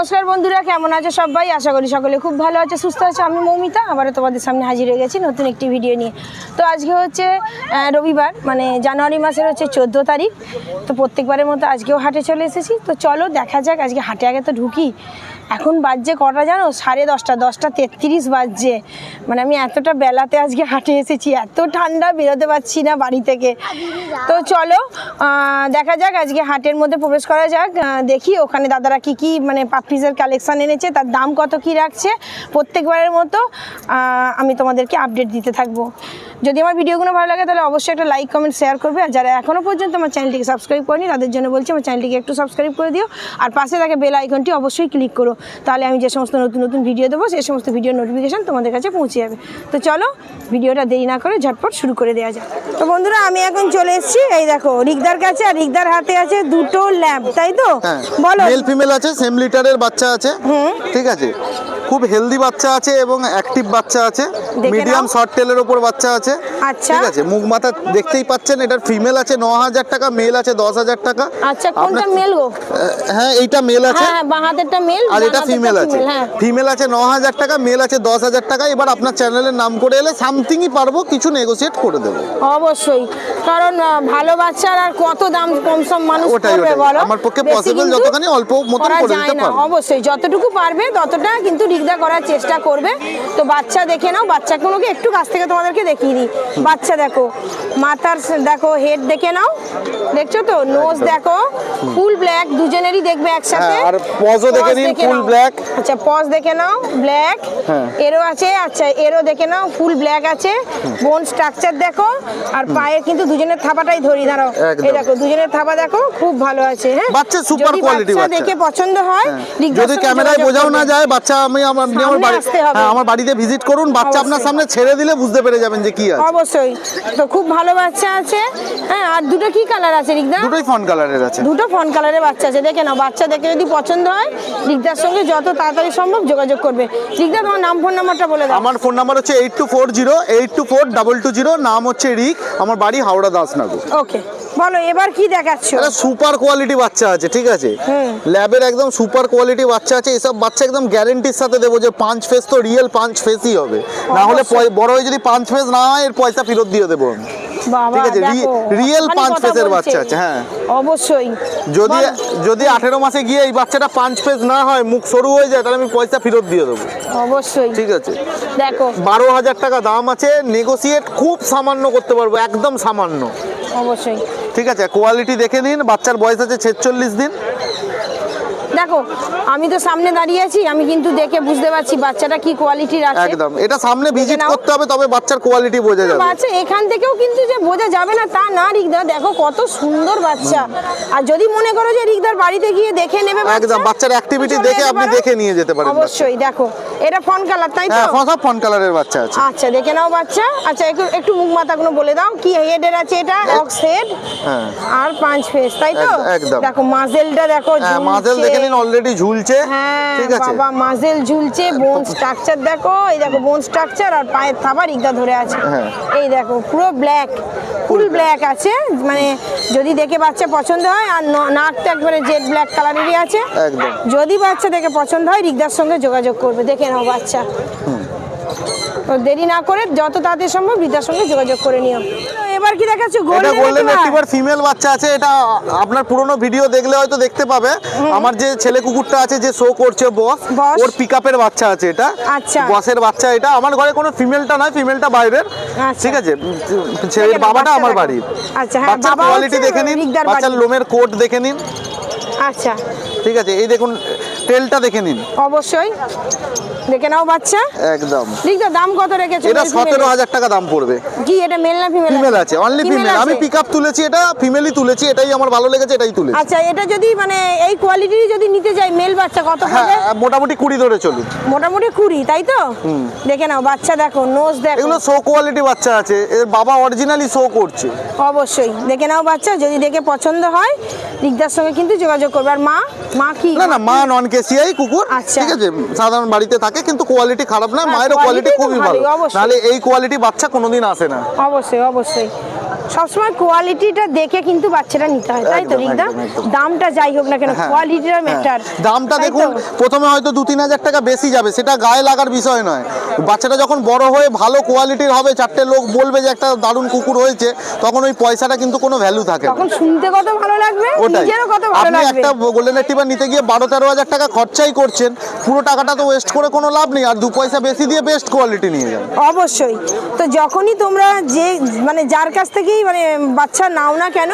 নমস্কার বন্ধুরা, কেমন আছে সবাই? আশা করি সকলে খুব ভালো আছে, সুস্থ আছে। আমি মৌমিতা, আবারও তোমাদের সামনে হাজির হয়ে গেছি নতুন একটি ভিডিও নিয়ে। তো আজকে হচ্ছে রবিবার মানে জানুয়ারি মাসের হচ্ছে চোদ্দ তারিখ। তো প্রত্যেকবারের মতো আজকেও হাটে চলে এসেছি। তো চলো দেখা যাক, আজকে হাটে আগে তো ঢুকি। এখন বাজছে কটা জানো? সাড়ে দশটা দশটা তেত্রিশ বাজছে। মানে আমি এতটা বেলাতে আজকে হাটে এসেছি, এত ঠান্ডা বেরোতে পারছি না বাড়ি থেকে। তো চলো দেখা যাক আজকে হাটের মধ্যে প্রবেশ করা যাক। দেখি ওখানে দাদারা কি কি মানে পাপিসের কালেকশান এনেছে তার দাম কত কি রাখছে প্রত্যেকবারের মতো আমি তোমাদেরকে আপডেট দিতে থাকব। যদি আমার ভিডিওগুলো ভালো লাগে তাহলে অবশ্যই একটা লাইক কমেন্ট শেয়ার করবে। আর যারা এখনও পর্যন্ত আমার চ্যানেলটিকে সাবস্ক্রাইব করেনি তাদের জন্য বলছি আমার চ্যানেলটিকে একটু সাবস্ক্রাইব করে দিও। আর পাশে থাকে বেল আইকনটি অবশ্যই ক্লিক করো। তাহলে আমি যে সমস্ত নতুন নতুন ভিডিও দেবো সেই সমস্ত ভিডিও নোটিফিকেশান তোমাদের কাছে পৌঁছে যাবে। তো চলো ভিডিওটা দেরি না করে ঝটপট শুরু করে দেওয়া যাক। তো বন্ধুরা আমি এখন চলে এসেছি এই দেখো রিকদার কাছে আর রিকদার হাতে আছে দুটো ল্যাম্প তাই তো? হ্যাঁ। বলো। মেল ফিমেল আছে সেম লিটারের বাচ্চা আছে। ঠিক আছে? খুব হেলদি বাচ্চা আছে এবং অ্যাক্টিভ বাচ্চা আছে। মিডিয়াম শর্ট টেলের ওপর বাচ্চা আছে। আচ্ছা। ঠিক আছে মুখ মাথা দেখতেই পাচ্ছেন এটার ফিমেল আছে ন হাজার টাকা মেল আছে দশ হাজার টাকা। আচ্ছা কোনটা মেল গো? হ্যাঁ এইটা মেল আছে। হ্যাঁ হ্যাঁ বাঁ হাতেরটা মেল আর এটা ফিমেল আছে। হ্যাঁ। ফিমেল আছে ন হাজার টাকা মেল আছে দশ হাজার টাকা। এবার আপনার চ্যানেলের নাম করে এলে সামথিংই পারব কিছু নেগোসিয়েট করে দেবো। অবশ্যই। কারণ ভালো বাচ্চার আর কত দাম কম সম মানুষ করবে বলো? আমার পক্ষে কিন্তু যতখানি অল্প মতন করে দিতে না। পারব। অবশ্যই যতটুকু পারবে ততটা কিন্তু রিকদা করার চেষ্টা করবে। তো বাচ্চা দেখে নাও বাচ্চাগুলোকে একটু কাছ থেকে তোমাদেরকে দেখিয়ে দিই। বাচ্চা দেখো মাথার দেখো হেড দেখে নাও দেখছ তো নোজ দেখো ফুল ব্ল্যাক দুজনেরই দেখবে একসাথে হ্যাঁ, আর paws ও দেখে নিন, নাও। black। আচ্ছা পজ দেখে নাও ব্ল্যাক হ্যাঁ। এরো আছে আচ্ছা এরো দেখে নাও ফুল ব্ল্যাক আছে বোন স্ট্রাকচার দেখো আর পায়ের কিন্তু দুজনের থাবাটাই ধরি দাঁড়াও একদম। এই দেখো দুজনের থাবা দেখো খুব ভালো আছে হ্যাঁ বাচ্চা যদি quality বাচ্চা। দেখে পছন্দ হয় রিকদার যদি ক্যামেরায় বোঝাও না যায় বাচ্চা আমি আমার। হ্যাঁ আমার বাড়িতে ভিজিট করুন বাচ্চা আপনার সামনে ছেড়ে দিলে বুঝতে পেরে যাবেন যে কি আছে অবশ্যই। তো খুব ভালো বাচ্চা আছে। হ্যাঁ আর দুটো কি কালার আছে রিকদা? দুটোই ফন কালারের আছে। দুটো ফোন কালারের বাচ্চা আছে। দেখে নাও বাচ্চা দেখে যদি পছন্দ হয় রিকদার সঙ্গে যত তাড়াতাড়ি সম্ভব যোগাযোগ করবে। রিকদা তোমার নাম ফোন নাম্বারটা বলে দাও। আমার ফোন নাম্বার হচ্ছে eight two four zero eight two four double two zero নাম হচ্ছে রিক আমার বাড়ি হাওড়া দাসনগর। ওকে বলো এবার কি দেখাচ্ছ? এটা সুপার কোয়ালিটি বাচ্চা আছে ঠিক আছে। ল্যাবের একদম সুপার কোয়ালিটি বাচ্চা আছে এসব বাচ্চা একদম গ্যারেন্টির সাথে দেবো যে পাঁচ ফেস তো রিয়েল পাঁচ ফেসই হবে। না হলে বড় হয়ে যদি পাঁচ ফেস না হয় এর পয়সা ফেরত দিয়ে দেবো আমি। ঠিক আছে, রি- দেখো, পাঁচ ফেসের বাচ্চা আছে, হ্যাঁ। অবশ্যই। যদি যদি আঠেরো মাসে গিয়ে এই বাচ্চাটা পাঁচ ফেস না হয় মুখ সরু হয়ে যায় তাহলে আমি পয়সা ফেরত দিয়ে দেবো। অবশ্যই। ঠিক আছে। দেখো। বারো হাজার টাকা দাম আছে নেগোসিয়েট খুব সামান্য করতে পারব একদম সামান্য। অবশ্যই। ঠিক আছে কোয়ালিটি দেখে নিন বাচ্চার বয়স আছে ছেচল্লিশ দিন। দেখো আমি তো সামনে দাঁড়িয়ে আছি আমি কিন্তু দেখে বুঝতে পারছি বাচ্চাটা কি কোয়ালিটির আছে। একদম। এটা সামনে ভিজিট। করতে হবে তবে বাচ্চার কোয়ালিটি বোঝা যাবে। বাচ্চা এখান থেকেও কিন্তু যে বোঝা যাবে না তা না রিকদা। দেখো কত সুন্দর বাচ্চা। আর যদি মনে করো যে রিকদার বাড়িতে গিয়ে দেখে নেবে একদম, বাচ্চার চলে দেখে আপনি দেখে নিয়ে যেতে পারেন অবশ্যই দেখো এটা ফোন কালার তাই তো? হ্যাঁ সব ফন কালারের বাচ্চা আছে। আচ্ছা দেখে নাও বাচ্চা। আচ্ছা একটু একটু মুখ মাথাগুলো বলে দাও কি হেডের আছে এটা? অক্স হেড হ্যাঁ। আর পাঁচ ফেস তাই তো? একদম। দেখো মাজেলটা দেখো হ্যাঁ মাঝেল ঝুলছে। দেখে নিন অলরেডি ঝুলছে। হ্যাঁ ঠিক আছে। বাবা মাজেল ঝুলছে বোন স্ট্রাকচার দেখো এই দেখো বোন স্ট্রাকচার আর পায়ের থাবা রিগদা ধরে আছে। হ্যাঁ। এই দেখো পুরো ব্ল্যাক ফুল ব্ল্যাক আছে মানে যদি দেখে বাচ্চা পছন্দ হয় আর নাকটা একবারে জেড ব্ল্যাক কালারেরই আছে। একদম। যদি বাচ্চা দেখে পছন্দ হয় রিগদার সঙ্গে যোগাযোগ করবে দেখে নাও বাচ্চা। দেরি না করে যত তাড়াতাড়ি সম্ভব রিগদার সঙ্গে যোগাযোগ করে নিও। দেখাচ্ছ গোল্ডেন গোল্ডেন রিট্রিভার ফিমেল বাচ্চা আছে এটা আপনার পুরনো ভিডিও দেখলে হয়তো দেখতে পাবে। আমার যে ছেলে কুকুরটা আছে যে শো করছে বস। ওর পিকআপের বাচ্চা আছে এটা। আচ্ছা। বসের বাচ্চা এটা। আমার ঘরে কোনো ফিমেলটা নয় ফিমেলটা বাইরের। আচ্ছা। ঠিক আছে? ছেলের বাবাটা আমার বাড়ির আচ্ছা, হ্যাঁ, বাবা কোয়ালিটি দেখে নিন বাচ্চার লোমের কোট দেখে নিন। আচ্ছা। ঠিক আছে? এই দেখুন টেলটা দেখে নিন। অবশ্যই। দেখে নাও বাচ্চা। একদম। রিগদা দাম কত রেখেছো? এটা male সতেরো female? হাজার টাকা দাম পড়বে। কি এটা মেল না ফিমেল ফিমেল আছে অনলি ফিমেল আমি পিক আপ তুলেছি এটা ফিমেলই তুলেছি এটাই আমার ভালো লেগেছে এটাই তুলেছি। আচ্ছা এটা যদি মানে এই কোয়ালিটির যদি নিতে যাই মেল বাচ্চা কত হ্যাঁ পড়বে মোটামুটি কুড়ি ধরে চলুন। মোটামুটি কুড়ি তাই তো? দেখে নাও বাচ্চা দেখো নোজ দেখো। এগুলো শো কোয়ালিটি বাচ্চা আছে এর বাবা অরিজিনালি শো করছে। অবশ্যই দেখে নাও বাচ্চা যদি দেখে পছন্দ হয় রিগদার সঙ্গে কিন্তু যোগাযোগ করবে। আর মা মা কি? না না মা নন কেসিআই কুকুর আচ্ছা। ঠিক আছে সাধারণ বাড়িতে থাকে কিন্তু কোয়ালিটি খারাপ না হ্যাঁ, মায়েরও কোয়ালিটি খুবই ভালো। নাহলে এই কোয়ালিটি বাচ্চা কোনোদিন আসে না। অবশ্যই অবশ্যই। সবসময় কোয়ালিটিটা দেখে কিন্তু বাচ্চাটা নিতে হয় তাই তো রিকদা। দামটা যাই হোক না কেন কোয়ালিটিটা হ্যাঁ। ম্যাটার দামটা দেখুন প্রথমে হয়তো দু তিন হাজার টাকা বেশি যাবে সেটা গায়ে লাগার বিষয় নয়। বাচ্চাটা যখন বড় হয়ে ভালো কোয়ালিটির হবে চারটে লোক বলবে যে একটা দারুণ কুকুর হয়েছে তখন ওই পয়সাটা কিন্তু কোনো ভ্যালু থাকে তখন শুনতে কত ভালো লাগবে? ওটাই। আপনি একটা গোল্ডেন রেটিভার নিতে গিয়ে বারো তেরো হাজার টাকা খরচাই করছেন পুরো টাকাটা তো ওয়েস্ট করে কোনো লাভ নেই আর দু পয়সা বেশি দিয়ে বেস্ট কোয়ালিটি নিয়ে যান। অবশ্যই। তো যখনই তোমরা যে মানে যার কাছ থেকেই মানে বাচ্চা নাও না কেন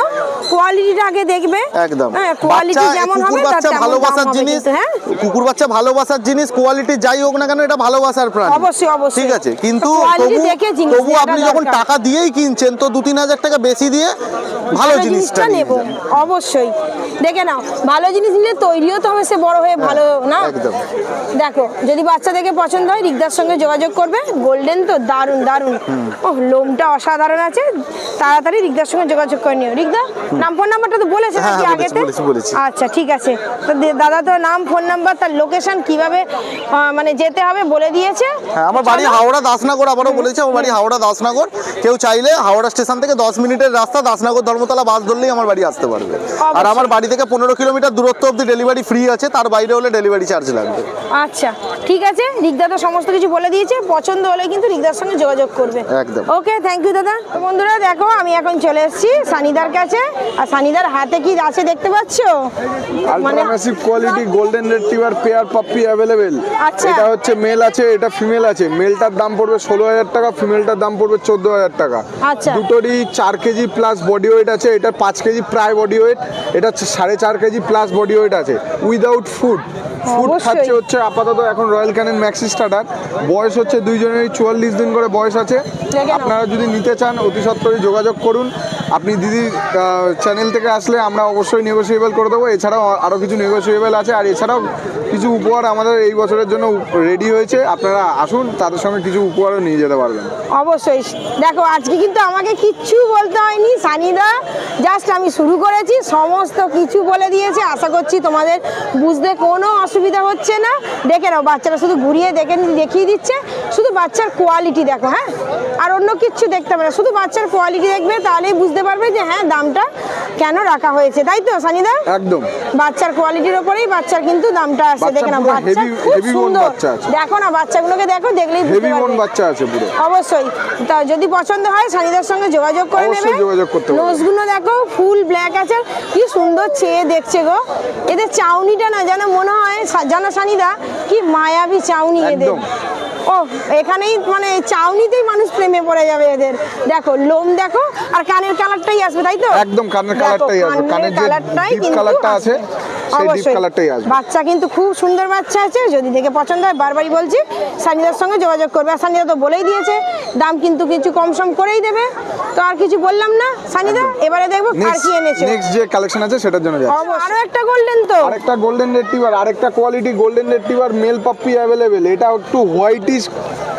কোয়ালিটিটা আগে দেখবে। একদম। হ্যাঁ কোয়ালিটি বাচ্চা যেমন কুকুর হবে তার বাচ্চা ভালোবাসার জিনিস হ্যাঁ? কুকুর বাচ্চা ভালোবাসার জিনিস কোয়ালিটি যাই হোক না কেন এটা ভালোবাসার প্রাণী। অবশ্যই, অবশ্যই। ঠিক আছে? কিন্তু তবু আপনি যখন টাকা দিয়েই কিনছেন তো দু তিন হাজার টাকা বেশি দিয়ে ভালো জিনিসটা নেব। নেব অবশ্যই। দেখে নাও ভালো জিনিস নিলে তৈরিও তো সে বড় হয়ে ভালো না? হ্যাঁ, দেখো যদি বাচ্চা দেখে পছন্দ হয় রিকদার সঙ্গে যোগাযোগ করবে গোল্ডেন তো দারুণ দারুণ। ও লোমটা অসাধারণ আছে তাড়াতাড়ি রিকদার সঙ্গে যোগাযোগ করে নিও। রিকদা নাম ফোন নাম্বারটা তো বলেছে হ্যাঁ, নাকি হ্যাঁ, আগেতে। আচ্ছা ঠিক আছে। তো দাদা তো নাম ফোন নাম্বার তার লোকেশন কীভাবে মানে যেতে হবে বলে দিয়েছে। হ্যাঁ আমার বাড়ি হাওড়া দাসনগর আবারও বলেছে আমার বাড়ি হাওড়া দাসনগর। কেউ চাইলে হাওড়া স্টেশন থেকে দশ মিনিটের রাস্তা দাসনগর ধর্মতলা বাস ধরলেই আমার বাড়ি আসতে পারবে। আর আমার বাড়ি থেকে পনেরো কিলোমিটার দূরত্ব অবধি ডেলিভারি ফ্রি আছে তার বাইরে হলে ডেলিভারি চার্জ লাগবে। আচ্ছা ঠিক আছে রিকদা তো সমস্ত কিছু বলে দিয়েছে পছন্দ হলে কিন্তু রিকদার সঙ্গে যোগাযোগ করবে। একদম। ওকে থ্যাংক ইউ দাদা। তো বন্ধুরা দেখো আমি এখন চলে এসেছি সানিদার কাছে। আর সানিদার হাতে কি আছে দেখতে পাচ্ছ? মানে massive quality golden retriever pair puppy available আচ্ছা। এটা হচ্ছে মেল আছে এটা ফিমেল আছে। মেলটার দাম পড়বে ষোলো হাজার টাকা ফিমেলটার দাম পড়বে চোদ্দ হাজার টাকা। আচ্ছা। দুটোরই চার কেজি প্লাস বডি ওয়েট আছে এটার পাঁচ কেজি প্রায় বডি ওয়েট এটা হচ্ছে সাড়ে চার কেজি প্লাস বডি ওয়েট আছে। Without food food. খাচ্ছে হচ্ছে আপাতত এখন রয়্যাল ক্যানেন ম্যাক্সি স্টার্টার বয়স হচ্ছে দুইজনেরই চুয়াল্লিশ দিন করে বয়স আছে। আপনারা যদি নিতে চান অতি সত্তরই যোগাযোগ করুন। আপনি দিদির চ্যানেল থেকে আসলে আমরা অবশ্যই নেগোসিয়েবল করে দেবো। এছাড়াও আরও কিছু নেগোসিয়েবল আছে, আর এছাড়াও কিছু উপহার আমাদের এই বছরের জন্য রেডি হয়েছে। আপনারা আসুন, তাদের সঙ্গে কিছু উপহারও নিয়ে যেতে পারবেন। অবশ্যই। দেখো, আজকে কিন্তু আমাকে কিচ্ছু বলতে হয়নি, সানিদা। জাস্ট আমি শুরু করেছি, সমস্ত কিছু বলে দিয়েছে। আশা করছি তোমাদের বুঝতে কোনো অসুবিধা হচ্ছে না। দেখে নাও, বাচ্চারা শুধু ঘুরিয়ে দেখে দেখিয়ে দিচ্ছে। শুধু বাচ্চার কোয়ালিটি দেখো হ্যাঁ? আর অন্য কিচ্ছু দেখতে হবে না। শুধু বাচ্চার কোয়ালিটি দেখবে, তাহলেই বুঝতে পারবে যে হ্যাঁ দামটা কেন রাখা হয়েছে তাই তো সানিদা? একদম। বাচ্চার কোয়ালিটির ওপরেই বাচ্চার কিন্তু দামটা আছে দেখে না বাচ্চা খুব সুন্দর। দেখো না বাচ্চাগুলোকে দেখো দেখলেই হেভি মন বাচ্চা আছে পুরো। অবশ্যই। তা যদি পছন্দ হয় সানিদার সঙ্গে যোগাযোগ করে নেবে। যোগাযোগ করতে। নোজগুলো দেখো ফুল ব্ল্যাক আছে। কি সুন্দর চেয়ে দেখছে গো। এদের চাউনিটা না যেন মনে হয় জানো সানিদা কি মায়াবী চাউনি এদের। ও এখানেই মানে চাউনিতেই মানুষ প্রেমে পড়ে যাবে এদের। দেখো লোম দেখো আর কানের কালারটাই আসবে তাই তো? একদম কানের কালারটাই আসবে। কানের কালারটাই কালারটা আছে অবশ্যই। বাচ্চা কিন্তু খুব সুন্দর বাচ্চা আছে যদি দেখে পছন্দ হয় বারবারই বলছি সানিদার সঙ্গে যোগাযোগ করবে। আর সানিদা তো বলেই দিয়েছে দাম কিন্তু কিছু কম সম করেই দেবে। তো আর কিছু বললাম না সানিদা? এবারে দেখব আর কি এনেছো। নেক্সট যে কালেকশন আছে সেটার জন্য যাচ্ছি। আরও একটা গোল্ডেন তো। আরেকটা গোল্ডেন রেট্রিভার আরেকটা quality golden retriever male puppy available এটা একটু হোয়াইটিশ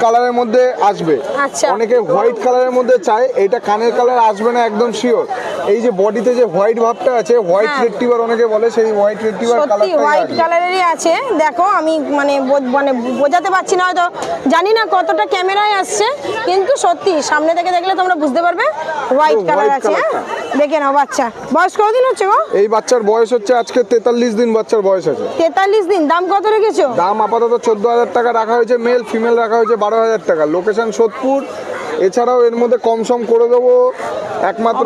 কালারের মধ্যে আসবে। আচ্ছা। অনেকে হোয়াইট কালারের মধ্যে চায় এটা কানের কালার আসবে না একদম শিওর এই যে বডিতে যে হোয়াইট ভাবটা আছে হোয়াইট হ্যাঁ। রেট্রিভার অনেকে বলে সেই হোয়াইট রেট্রিভার সত্যি হোয়াইট কালারেরই আছে। দেখো আমি মানে মানে বোঝাতে পারছি না হয়তো। জানি না কতটা ক্যামেরায় আসছে। কিন্তু সত্যি সামনে থেকে দেখলে তোমরা বুঝতে পারবে হোয়াইট কালার আছে হ্যাঁ। দেখে নাও বাচ্চা। বয়স কতদিন হচ্ছে গো? এই বাচ্চার বয়স হচ্ছে আজকে তেতাল্লিশ দিন বাচ্চার বয়স আছে। তেতাল্লিশ দিন দাম কত রেখেছো? দাম আপাতত চোদ্দ হাজার টাকা রাখা হয়েছে মেল ফিমেল রাখা হয়েছে বারো হাজার টাকা। লোকেশন সোদপুর এছাড়াও এর মধ্যে কমসম করে দেবো একমাত্র।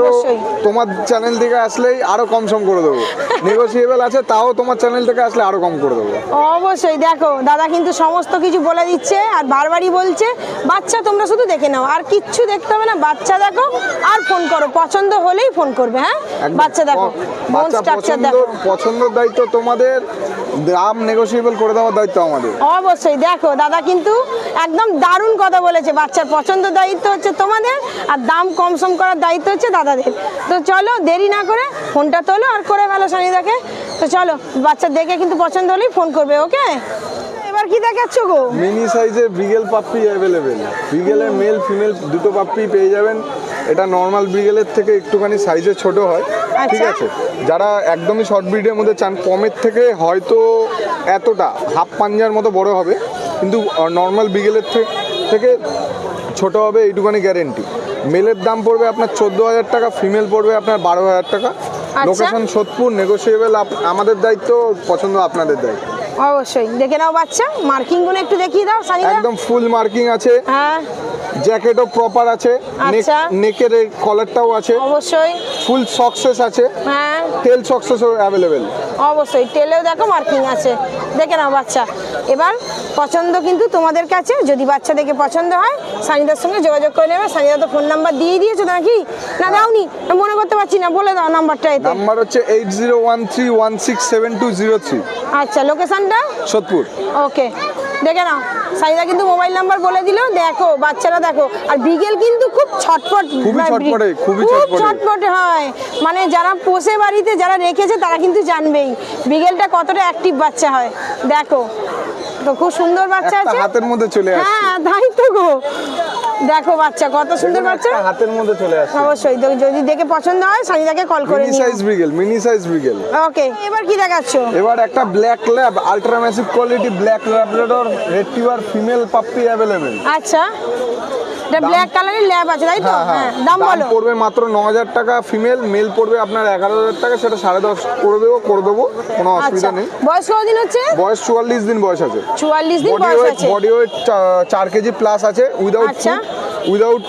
তোমার চ্যানেল থেকে আসলেই আরও কম সম করে দেবো। নেগোসিয়েবল আছে তাও তোমার চ্যানেল থেকে আসলে আরও কম করে দেবো। অবশ্যই দেখো দাদা কিন্তু সমস্ত কিছু বলে দিচ্ছে আর বারবারই বলছে বাচ্চা তোমরা শুধু দেখে নাও আর কিচ্ছু দেখতে হবে না বাচ্চা দেখো আর ফোন করো পছন্দ হলেই ফোন করবে হ্যাঁ? বাচ্চা দেখো স্ট্রাকচার দেখো। পছন্দের দায়িত্ব তোমাদের দাম নেগোসিয়েবল করে দেওয়ার দায়িত্ব আমাদের। অবশ্যই দেখো দাদা কিন্তু একদম দারুণ কথা বলেছে বাচ্চার পছন্দ দায়িত্ব হচ্ছে তোমাদের আর দাম কম সম করার দায়িত্ব হচ্ছে দাদাদের। তো চলো দেরি না করে ফোনটা তোলো আর করে ফেলো সানিদাকে। তো চলো বাচ্চা দেখে কিন্তু পছন্দ হলেই ফোন করবে ওকে? এবার কি দেখাচ্ছ গো? মিনি সাইজের বিগেল পাপ্পি অ্যাভেলেবেল বিগেলের মেল ফিমেল দুটো পাপ্পি পেয়ে যাবেন। এটা নর্মাল বিগেলের থেকে একটুখানি সাইজে ছোট হয়। ঠিক আচ্ছা। আছে? যারা একদমই শর্ট ব্রিডের মধ্যে চান কমের থেকে হয়তো এতটা হাফ পাঞ্জার মতো বড় হবে। কিন্তু নর্মাল বিগেলের থেকে ছোট হবে এইটুখানি গ্যারেন্টি মেলের দাম পড়বে আপনার চোদ্দ হাজার টাকা ফিমেল পড়বে আপনার বারো হাজার টাকা। লোকেশন সোদপুর নেগোসিয়েবল আমাদের দায়িত্ব পছন্দ আপনাদের দায়িত্ব। অবশ্যই। দেখে নাও বাচ্চা মার্কিংগুলো একটু দেখিয়ে দাও সানিদা। একদম ফুল মার্কিং আছে। হ্যাঁ। জ্যাকেটও প্রপার আছে। আচ্ছা। নেকের কলারটাও আছে। অবশ্যই। ফুল সকসেস আছে। হ্যাঁ। টেল সকসেসও অ্যাভেলেবেল অবশ্যই। টেলেও দেখো মার্কিং আছে। দেখে নাও বাচ্চা। এবার পছন্দ কিন্তু তোমাদের কাছে যদি বাচ্চা দেখে পছন্দ হয় সানিদার সঙ্গে যোগাযোগ করে নেবে। সানিদা তো ফোন নাম্বার দিয়ে দিয়েছ নাকি? না দাওনি মনে করতে পারছি না বলে দাও নাম্বারটা এতে। নাম্বার হচ্ছে eight zero one three one six seven two zero three আচ্ছা লোকেশনটা সোদপুর। ওকে দেখে নাও। সাইদা কিন্তু মোবাইল নাম্বার বলে দিল। দেখো বাচ্চারা দেখো। আর বিকেল কিন্তু খুব ছটপট খুবই মানে ছটপটে, খুবই ছটপটে। ছটপটে হয়। মানে যারা পোষে বাড়িতে যারা রেখেছে তারা কিন্তু জানবেই। বিকেলটা কতটা অ্যাক্টিভ বাচ্চা হয়। দেখো তো খুব সুন্দর বাচ্চা আছে? হাতের মধ্যে চলে আসছে। হ্যাঁ তাই তো গো। দেখো বাচ্চা কত সুন্দর বাচ্চা। হাতের মধ্যে চলে আসছে। অবশ্যই তো যদি দেখে পছন্দ হয় সানিদাকে কল করে মিনি নিও। Size beagle mini size beagle okay এবার কি দেখাচ্ছ? এবার একটা black lab ultra massive quality black labrador retriever female puppy available আচ্ছা। এটা ব্ল্যাক কালারের ল্যাব আছে তাই তো? হ্যাঁ হ্যাঁ। হ্যাঁ দাম বলো। পড়বে মাত্র ন হাজার টাকা ফিমেল মেল পড়বে আপনার এগারো হাজার টাকা সেটা সাড়ে দশ করে দেবো করে দেবো কোনো আচ্ছা অসুবিধা নেই। বয়স কতদিন হচ্ছে? বয়স চুয়াল্লিশ দিন বয়স আছে। চুয়াল্লিশ দিন বয়স আছে। বডি ওয়েট চার কেজি প্লাস আছে উইদাউট আচ্ছা। উইদাউট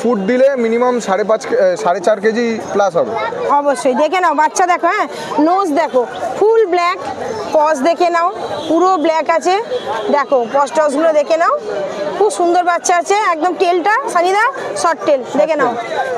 ফুড দিলে মিনিমাম সাড়ে পাঁচ সাড়ে চার কেজি প্লাস হবে। অবশ্যই দেখে নাও বাচ্চা দেখো হ্যাঁ নোজ দেখো ফুল ব্ল্যাক পজ দেখে নাও পুরো ব্ল্যাক আছে। দেখো পজ টসগুলো দেখে নাও। খুব সুন্দর বাচ্চা আছে একদম টেলটা সানিদা শর্ট টেল দেখে নাও।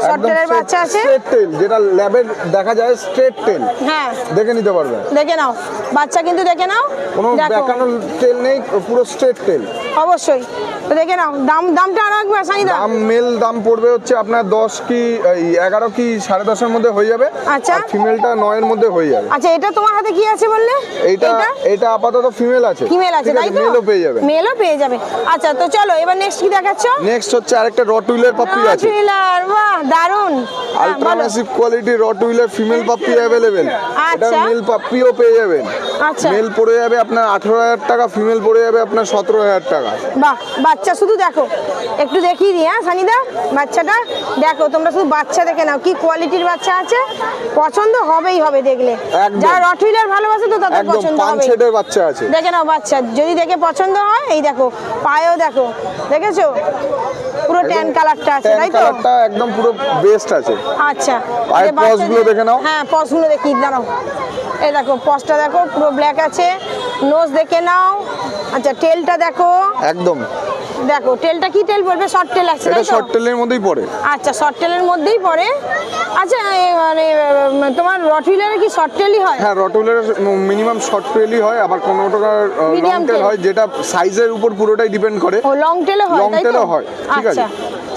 শর্ট টেলের বাচ্চা আছে। স্ট্রেট টেল যেটা ল্যাবের দেখা যায় স্ট্রেট টেল হ্যাঁ। দেখে নিতে পারবে। দেখে নাও। বাচ্চা কিন্তু দেখে নাও। কোনো বেঁকানো টেল নেই পুরো স্ট্রেট টেল অবশ্যই। তো দেখে নাও। দাম দামটা আরও একবার সানিদা। দাম মেল দাম পড়বে হচ্ছে আপনার দশ কি এই এগারো কি সাড়ে দশের মধ্যে হয়ে যাবে। আচ্ছা। ফিমেলটা নয়ের মধ্যে হয়ে যাবে। আচ্ছা এটা তোমার হাতে কি আছে বললে? এইটা এটা? আপাতত ফিমেল আছে। ফিমেল আছে তাই তো? মেলও পেয়ে যাবে। মেলও পেয়ে যাবে। আচ্ছা তো চলো এবার নেক্সট কি দেখাচ্ছ? নেক্সট হচ্ছে আরেকটা রট হুইলের পাপ্পি আছে। থ্রিলার বাহ দারুণ আলট্রা। ম্যাসিভ কোয়ালিটি রট হুইলের ফিমেল পাপ্পি অ্যাভেলেবেল এটা আচ্ছা। মেল পাপ্পিও পেয়ে যাবেন। আচ্ছা। মেল পড়ে যাবে আপনার আঠেরো হাজার টাকা ফিমেল পড়ে যাবে আপনার সতেরো হাজার টাকা। বাহ বাচ্চা শুধু দেখো। একটু দেখিয়ে দিই হ্যাঁ সানিদা বাচ্চাটা। দেখো তোমরা শুধু বাচ্চা দেখে নাও কি কোয়ালিটির বাচ্চা আছে। পছন্দ হবেই হবে দেখলে। একদম। যারা রটহুইলার ভালোবাসে তো তাদের একদম পছন্দ হবে সেটের বাচ্চা আছে। দেখে নাও বাচ্চা যদি দেখে পছন্দ হয় এই দেখো পায়েও দেখো। দেখেছ? পুরো ট্যান কালারটা আছে তাই তো? কালারটা একদম পুরো বেস্ট আছে। আচ্ছা। আর পজগুলো দেখে নাও। হ্যাঁ পজগুলো দেখি দাঁড়াও। এই দেখো পজটা দেখো পুরো ব্ল্যাক আছে। নোজ দেখে নাও। আচ্ছা টেলটা দেখো। একদম। দেখো টেলটা কি টেল পড়বে? শর্ট টেল আছে এটা শর্ট টেলের মধ্যেই পড়ে। আচ্ছা শর্ট টেলের মধ্যেই পড়ে। আচ্ছা মানে তোমার রটহুইলারে কি শর্ট টেলই হয়? হ্যাঁ রটুলের মিনিমাম শর্ট টেলই হয় আবার কোনো টাকার লং টেল হয় যেটা সাইজের উপর পুরোটাই ডিপেন্ড করে। ও লং টেলও হয় লং তাই tail তো? ও হয়, ঠিক আছে।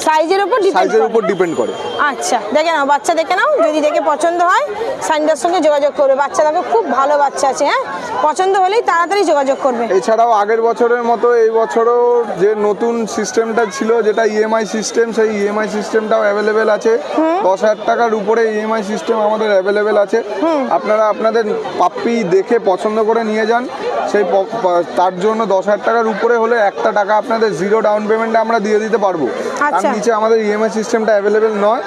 সাইজের উপর সাইজের উপর ডিপেন্ড করে। আচ্ছা দেখে নাও বাচ্চা দেখে নাও যদি দেখে পছন্দ হয় সাইন্ডার সঙ্গে যোগাযোগ করবে। বাচ্চা দেখো খুব ভালো বাচ্চা আছে হ্যাঁ? পছন্দ হলেই তাড়াতাড়ি যোগাযোগ করবে। এছাড়াও আগের বছরের মতো এই বছরও যে নতুন সিস্টেমটা ছিল যেটা ইএমআই সিস্টেম সেই ইএমআই সিস্টেমটাও অ্যাভেলেবেল আছে। দশ হাজার টাকার উপরে ইএমআই সিস্টেম আমাদের অ্যাভেলেবেল আছে। আপনারা আপনাদের পাপ্পি দেখে পছন্দ করে নিয়ে যান। সেই তার জন্য দশ হাজার টাকার উপরে হলে একটা টাকা আপনাদের জিরো ডাউন পেমেন্টে আমরা দিয়ে দিতে পারব। নিচে আমাদের ইএমআই সিস্টেমটা অ্যাভেলেবেল নয়।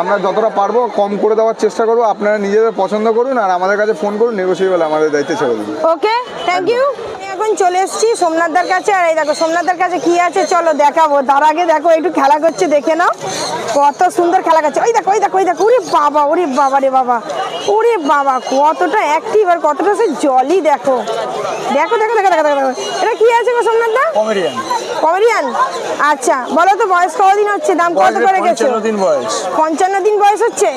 আমরা যতটা পারব কম করে দেওয়ার চেষ্টা করব। আপনারা নিজেদের পছন্দ করুন আর আমাদের কাছে ফোন করুন নেগোসিয়েবল আমাদের দায়িত্বে ছেড়ে দিন। ওকে থ্যাংক ইউ এখন চলে এসেছি সোমনাথদার কাছে। আর এই দেখো সোমনাথদার কাছে কি আছে? চলো দেখাবো। তার আগে দেখো একটু খেলা করছে দেখে নাও। কত সুন্দর খেলা করছে। ওই দেখো ওই দেখো ওই দেখো। ওরে বাবা ওরে বাবা রে বাবা। ওরে বাবা কতটা অ্যাক্টিভ আর কতটা সে জলই দেখো। দেখো দেখো দেখো দেখো দেখো। এটা কি আছে গো সোমনাথদা? কমেডিয়ান কমেডিয়ান আচ্ছা বলো তো বয়স কতদিন হচ্ছে? দাম কত করে রেখেছো পঞ্চান্ন দিন বয়স। পঞ্চান্ন দিন বয়স হচ্ছে?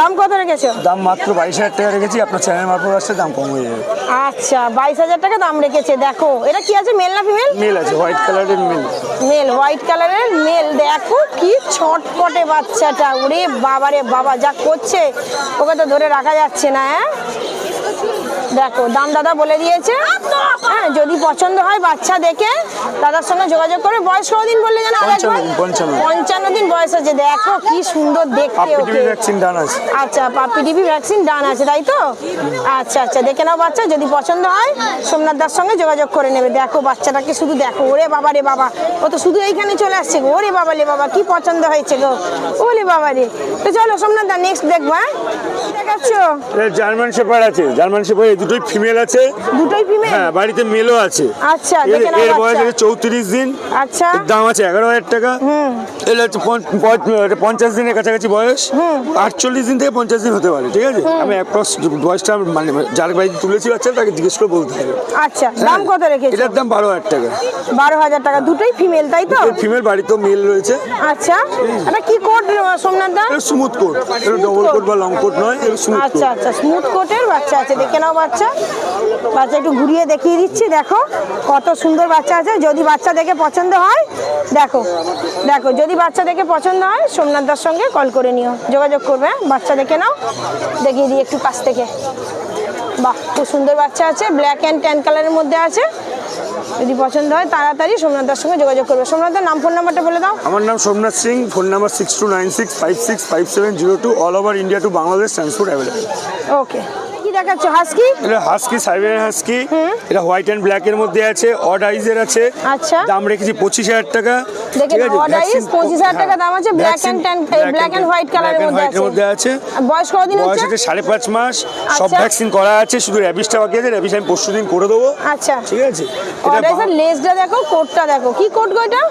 দাম কত রেখেছো দাম মাত্র বাইশ হাজার টাকা রেখেছি। আপনার চ্যানেল মারফত আসছে দাম কম হয়ে যাবে। আচ্ছা বাইশ হাজার টাকা দাম রেখেছে। দেখো এটা কি আছে মেল না ফিমেল মেল আছে হোয়াইট কালারের মেল মেল হোয়াইট কালারের মেল দেখো কি ছটপটে বাচ্চাটা। ওরে বাবারে বাবা যা করছে ওকে তো ধরে রাখা যাচ্ছে না হ্যাঁ? দেখো দাম দাদা বলে দিয়েছে। হ্যাঁ যদি পছন্দ হয় বাচ্চা দেখে দাদার সঙ্গে যোগাযোগ করে বয়স কদিন বললে যেন? পঞ্চান্ন দিন, দিন। বয়স আছে দেখো কি সুন্দর দেখতে আচ্ছা পাপি টিভি ভ্যাকসিন ডান আছে তাই তো? আচ্ছা আচ্ছা দেখে নাও বাচ্চা যদি পছন্দ হয় সোমনাথ দার সঙ্গে যোগাযোগ করে নেবে। দেখো বাচ্চাটাকে শুধু দেখো ওরে বাবা রে বাবা। ও তো শুধু এইখানে চলে আসছে গো ওরে বাবা রে বাবা কি পছন্দ হয়েছে গো। ওরে বাবা রে। তো চলো সোমনাথ দা নেক্সট দেখব হ্যাঁ? দেখাচ্ছ জার্মান শেপার আছে জার্মান শেপার দুটোই ফিমেল আছে। দুটোই ফিমেল হ্যাঁ বাড়িতে মেলও আছে। আচ্ছা এর- বয়স আছে চৌত্রিশ দিন। আচ্ছা। দাম আছে এগারো হাজার টাকা। এর হচ্ছে পঞ্চ- পঞ্চ- এটা পঞ্চাশ দিনের কাছাকাছি বয়স। আটচল্লিশ দিন থেকে পঞ্চাশ দিন হতে পারে ঠিক আছে? আমি অ্যাপ্রক্স বয়সটা মানে যার বাড়িতে তুলেছি বাচ্চা তাকে জিজ্ঞেস করে বলতে হবে। আচ্ছা দাম কত রেখেছো? এটার দাম বারো হাজার টাকা। বারো হাজার টাকা। দুটোই ফিমেল তাই তো? ফিমেল বাড়িতেও মেল রয়েছে। আচ্ছা। এটা কি কোড সোমনাথ দা? এটা স্মুথ কোট। এটা ডবল কোট। বা লং কোট নয় এটা স্মুথ আচ্ছা আচ্ছা। স্মুথ কোটের বাচ্চা আছে। দেখে নাও বাচ্চা? বাচ্চা একটু ঘুরিয়ে দেখিয়ে দিচ্ছি দেখো। কত সুন্দর বাচ্চা আছে। যদি বাচ্চা দেখে পছন্দ হয় দেখো দেখো যদি বাচ্চা দেখে পছন্দ হয় সোমনাথদার সঙ্গে কল করে নিও। যোগাযোগ করবে হ্যাঁ? বাচ্চা দেখে নাও। দেখিয়ে দিই একটু কাছ থেকে। বাহ খুব সুন্দর বাচ্চা আছে। ব্ল্যাক অ্যান্ড ট্যান কালারের মধ্যে আছে। যদি পছন্দ হয় তাড়াতাড়ি সোমনাথদার সঙ্গে যোগাযোগ করবে। সোমনাথদার নাম ফোন নাম্বারটা বলে দাও। আমার নাম Somnath Singh. Phone number six two nine six five six five seven zero two all over India to Bangladesh transport available okay দেখাচ্ছ হাসকি এটা হাস্কি সাইবেরিয়ান হাস্কি এটা হোয়াইট অ্যান্ড ব্ল্যাক এর মধ্যে আছে অড আইজের আছে। আচ্ছা। দাম রেখেছি পঁচিশ হাজার টাকা। odd eyes, 25,000 টাকা দাম আছে, and and- white colour এর মধ্যে আছে। মধ্যে আছে। বয়স কতদিন বয়স হচ্ছে? সাড়ে পাঁচ মাস। সব আচ্ছা। ভ্যাকসিন করা আছে শুধু র্যাবিসটা বাকি আছে র্যাবিস আমি পরশু দিন করে দেবো। আচ্ছা। ঠিক আছে? অর্ডার লেসটা দেখো কোটটা দেখো। কি কোট গো এটা?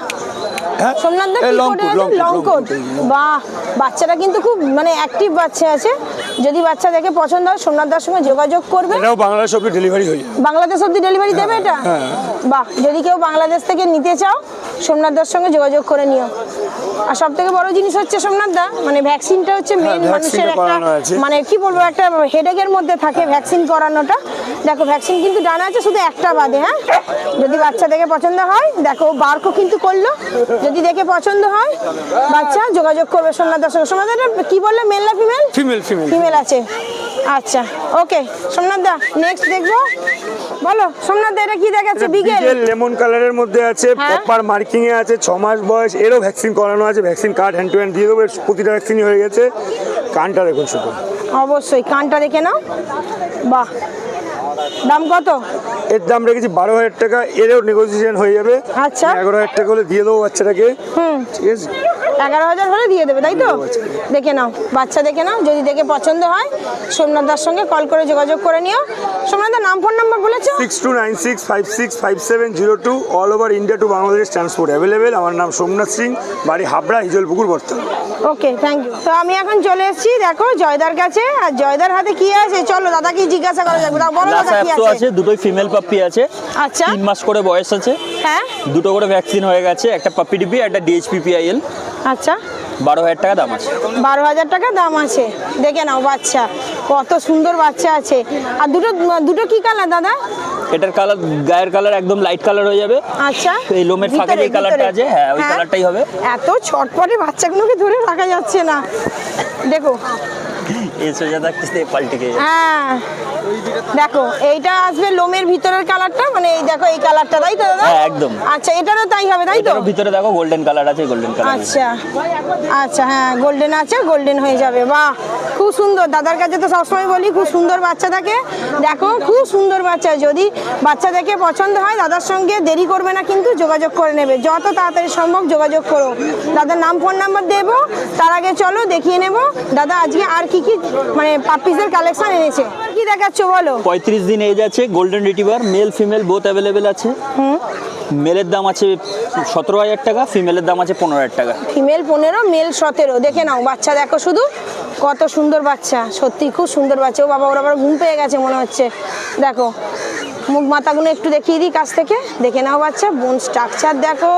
হ্যাঁ? সোমনাথ দা কি কোট লং কোট বাহ! বাচ্চাটা কিন্তু খুব মানে অ্যাক্টিভ বাচ্চা আছে। যদি বাচ্চা দেখে পছন্দ হয় সোমনাথ দার সঙ্গে যোগাযোগ করবে। এটাও বাংলাদেশ অব্দি ডেলিভারি হয়ে যাবে। বাংলাদেশ অব্দি ডেলিভারি দেবে এটা? বাহ যদি কেউ বাংলাদেশ থেকে নিতে চাও সোমনাথ দার সঙ্গে যোগাযোগ করে নিও। আর সব থেকে বড় জিনিস হচ্ছে সোমনাথ দা মানে ভ্যাকসিনটা হচ্ছে মেন হ্যাঁ, মানুষের একটা মানে কি বলব একটা হেডেকের মধ্যে থাকে ভ্যাকসিন করানোটা। দেখো ভ্যাকসিন কিন্তু ডানা আছে শুধু একটা বাদে হ্যাঁ? যদি বাচ্চা দেখে পছন্দ হয় দেখো বার্কও কিন্তু করল। যদি দেখে পছন্দ হয় বাচ্চা যোগাযোগ করবে সোমনাথ দার সঙ্গে। সোমনাথ কি বললে মেল না ফিমেল ফিমেল ফিমেল ফিমেল আছে। আচ্ছা ওকে সোমনাথ দা নেক্সট দেখব। বলো সোমনাথ দা এটা কি দেখাচ্ছে? বিগেল লেমন কালারের মধ্যে আছে হ্যাঁ। প্রপার মার্কিং এ আছে ছ মাস বয়স এরও ভ্যাকসিন করানো আছে vaccine card hand to hand দিয়ে দেবো প্রতিটা ভ্যাকসিনই হয়ে গেছে। কানটা দেখুন শুধু। অবশ্যই কানটা দেখে নাও। বাহ দাম কত? এর দাম রেখেছি বারো হাজার টাকা এরও নেগোসিয়েশন হয়ে যাবে। আচ্ছা। এগারো হাজার টাকা হলে দিয়ে দেবো বাচ্চাটাকে। হুম। ঠিক আছে? এগারো হাজার হলে দিয়ে দেবে তাই তো? দেখে নাও বাচ্চা দেখে নাও যদি দেখে পছন্দ হয় সোমনাথ দার সঙ্গে কল করে যোগাযোগ করে নিও। সোমনাথ দার নাম ফোন নাম্বার বলেছ? Six two nine six five six five seven zero two all over India to Bangladesh transport available আমার নাম সোমনাথ সিং বাড়ি হাবড়া হিজলপুকুর বর্তমান। ওকে থ্যাংক ইউ তো আমি এখন চলে এসেছি দেখো জয়দার কাছে। আর জয়দার হাতে কি আছে? চলো দাদাকে জিজ্ঞাসা করা যাবে দাও বলো দাদা কি আছে? আছে দুটোই ফিমেল পাপ্পি আছে। আচ্ছা। তিন মাস করে বয়স আছে। হ্যাঁ। দুটো করে ভ্যাকসিন হয়ে গেছে একটা পাপ্পি ডিপি একটা ডিএইচপিপিআইএল আচ্ছা। বারো হাজার টাকা দাম আছে। বারো হাজার টাকা দাম আছে। দেখে নাও বাচ্চা কত সুন্দর বাচ্চা আছে। আর দুটো দুটো কি কালার দাদা? এটার কালার গায়ের কালার একদম লাইট কালার হয়ে যাবে। আচ্ছা। এই লোমের ফাঁকে যে কালারটা আছে, হ্যাঁ, ওই কালারটাই হবে। এত ছটপটে বাচ্চাগুলোকে ধরে রাখা যাচ্ছে না। দেখো। এই সোজা থাকতে পাল্টে গিয়ে হ্যাঁ। দেখো এইটা আসবে লোমের ভিতরের কালারটা মানে এই দেখো এই কালারটা তাই তো দাদা? হ্যাঁ, একদম। আচ্ছা এটারও তাই হবে তাই তো? ভিতরে দেখো গোল্ডেন কালার আছে গোল্ডেন কালার আচ্ছা। আচ্ছা হ্যাঁ গোল্ডেন আছে গোল্ডেন হয়ে যাবে। বাহ খুব সুন্দর। দাদার কাছে তো সবসময় বলি খুব সুন্দর বাচ্চা থাকে দেখো খুব সুন্দর বাচ্চা। যদি বাচ্চা দেখে পছন্দ হয় দাদার সঙ্গে দেরি করবে না কিন্তু যোগাযোগ করে নেবে। যত তাড়াতাড়ি সম্ভব যোগাযোগ করো। দাদার নাম ফোন নাম্বার দেবো। তার আগে চলো দেখিয়ে নেব। দাদা আজকে আর কি কি মানে পাপ্পিসের কালেকশন এনেছে। কি দেখাচ্ছ বলো? পঁয়ত্রিশ দিন এজ আছে golden retriever male female both available আছে। হুম। মেলের দাম আছে সতেরো হাজার টাকা ফিমেলের দাম আছে পনেরো হাজার টাকা। ফিমেল পনেরো মেল সতেরো। দেখে নাও বাচ্চা দেখো শুধু। কত সুন্দর বাচ্চা সত্যি খুব সুন্দর বাচ্চা। ও বাবা ওরা আবার ঘুম পেয়ে গেছে মনে হচ্ছে। দেখো মুখ মাথাগুলো একটু দেখিয়ে দিই কাছ থেকে। দেখে নাও বাচ্চা বোন স্ট্রাকচার দেখো।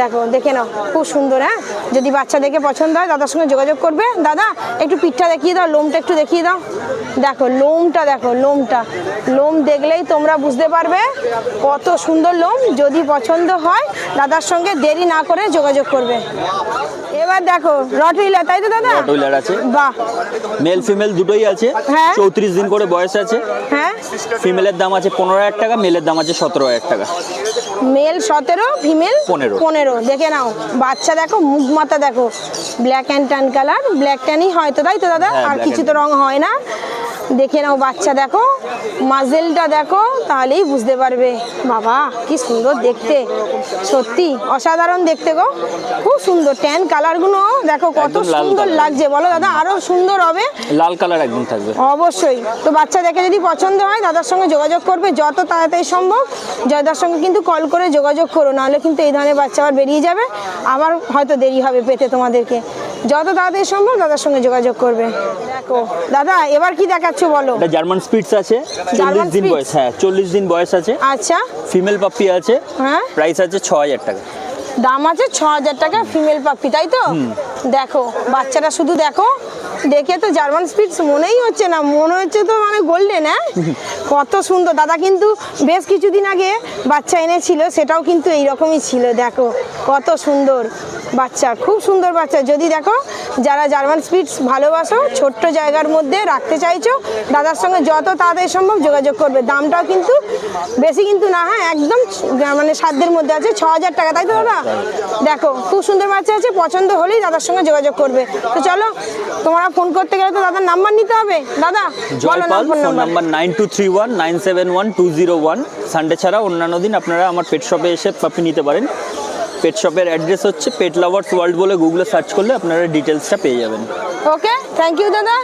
দেখো দেখে নাও খুব সুন্দর হ্যাঁ? যদি বাচ্চা দেখে পছন্দ হয় দাদার সঙ্গে যোগাযোগ করবে। দাদা একটু পিঠটা দেখিয়ে দাও লোমটা একটু দেখিয়ে দাও। দেখো লোমটা দেখো লোমটা। লোম দেখলেই তোমরা বুঝতে পারবে কত সুন্দর লোম। যদি পছন্দ হয় দাদার সঙ্গে দেরি না করে যোগাযোগ করবে। এবার দেখো রটুইলা তাই তো দাদা? Rottweiler আছে। বাহ। মেল ফিমেল দুটোই আছে। হ্যাঁ। চৌত্রিশ দিন করে বয়স আছে। হ্যাঁ। ফিমেলের দাম আছে পনেরো হাজার টাকা মেলের দাম আছে সতেরো হাজার টাকা। মেল সতেরো ফিমেল পনেরো। পনেরো। দেখে নাও বাচ্চা দেখো মুখ মাথা দেখো। Black and tan colour black ট্যানই হয়তো তাই তো দাদা? হ্যাঁ, আর কিছু তো রং হয় না। দেখে নাও বাচ্চা দেখো মাজেলটা দেখো তাহলেই বুঝতে পারবে। বাবা কি সুন্দর দেখতে। সত্যি অসাধারণ দেখতে গো। খুব সুন্দর ট্যান কালারগুলো দেখো কত সুন্দর লাগছে। বলো দাদা আরও সুন্দর হবে? লাল কালার একদম থাকবে। অবশ্যই। তো বাচ্চা দেখে যদি পছন্দ হয় দাদার সঙ্গে যোগাযোগ করবে যত তাড়াতাড়ি সম্ভব। জয়দার সঙ্গে কিন্তু কল করে যোগাযোগ করো নাহলে কিন্তু এই ধরনের বাচ্চা আবার বেরিয়ে যাবে। আবার হয়তো দেরি হবে পেতে তোমাদেরকে। যত তাড়াতাড়ি সম্ভব দাদার সঙ্গে যোগাযোগ করবে। দেখো দাদা এবার কি দেখাচ্ছ বলো? এটা জার্মান স্পিটস আছে চল্লিশ দিন বয়স হ্যাঁ চল্লিশ দিন বয়স আছে। আচ্ছা। ফিমেল পাপ্পি আছে হ্যাঁ। প্রাইস আছে ছ হাজার টাকা। দাম আছে ছ হাজার টাকা ফিমেল পাপ্পি তাই তো? দেখো বাচ্চাটা শুধু দেখো দেখে তো জার্মান স্পিডস মনেই হচ্ছে না, মনে হচ্ছে তো মানে গোল্ডেন হ্যাঁ? কত সুন্দর। দাদা কিন্তু বেশ কিছুদিন আগে বাচ্চা এনেছিল, সেটাও কিন্তু এইরকমই ছিল, দেখো, কত সুন্দর বাচ্চা, খুব সুন্দর বাচ্চা। যদি দেখো, যারা জার্মান স্পিডস ভালোবাসো, ছোট্ট জায়গার মধ্যে রাখতে চাইছো, দাদার সঙ্গে যত তাড়াতাড়ি সম্ভব যোগাযোগ করবে। দামটাও কিন্তু বেশি কিন্তু না হ্যাঁ? একদম মানে সাধ্যের মধ্যে আছে, ছ হাজার টাকা, তাই তো দাদা? দেখো, খুব সুন্দর বাচ্চা আছে, পছন্দ হলেই দাদার সঙ্গে যোগাযোগ করবে। তো চলো, তোমরা ফোন করতে গেলে তো দাদার নাম্বার নিতে হবে। দাদা বলো Jaypal phone phone number nine two three one nine seven one two zero one Sunday ছাড়া অন্যান্য দিন আপনারা আমার পেট শপে এসে পাপি নিতে পারেন। পেট শপের অ্যাড্রেস হচ্ছে পেট লাভার্স ওয়ার্ল্ড বলে গুগলে সার্চ করলে আপনারা ডিটেলসটা পেয়ে যাবেন। ওকে থ্যাংক ইউ দাদা।